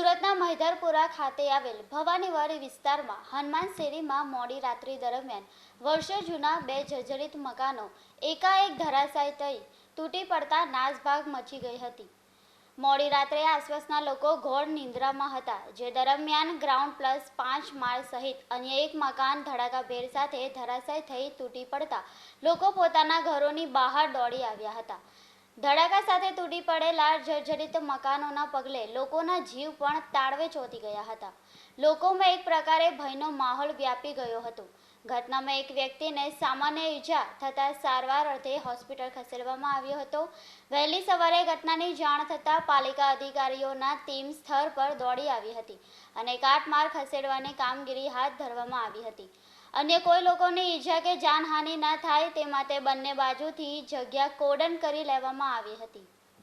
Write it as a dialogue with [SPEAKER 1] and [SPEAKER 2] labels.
[SPEAKER 1] શહેરના મહિધરપુરા ખાતે આવેલ ભવાનીવાડી વિસ્તારમાં હનુમાન શેરીમાં મોડી રાત્રિ દરમિયાન વર્ષો જૂના બે જર્જરિત મકાનો એકાએક ધરાશાય થઈ તૂટી પડતા નાસભાગ મચી ગઈ હતી. મોડી રાત્રે આસપાસના લોકો ઘોર નિંદ્રામાં હતા, જે દરમિયાન ગ્રાઉન્ડ પ્લસ પાંચ માળ સહિત અન્ય એક મકાન ધડાકાભેર સાથે ધરાશાય થઈ તૂટી પડતા લોકો પોતાના ઘરોની બહાર દોડી આવ્યા હતા. ધડાકા સાથે તૂટી પડેલા જર્જરિત મકાનોના પગલે લોકોના જીવ પણ તાળવે ચોંટી ગયા હતા. લોકોમાં એક પ્રકારે ભયનો માહોલ વ્યાપી ગયો હતો. ઘટનામાં એક વ્યક્તિને સામાન્ય ઈજા થતાં સારવાર અર્થે હોસ્પિટલ ખસેડવામાં આવ્યો હતો. વહેલી સવારે ઘટનાની જાણ થતાં પાલિકા અધિકારીઓના ટીમ સ્થળ પર દોડી આવી હતી અને કાટમાર ખસેડવાની કામગીરી હાથ ધરવામાં આવી હતી. અન્ય કોઈ લોકોને ઈજા કે જાનહાનિ ન થાય તે માટે બંને બાજુથી જગ્યા કોડન કરી લેવામાં આવી હતી.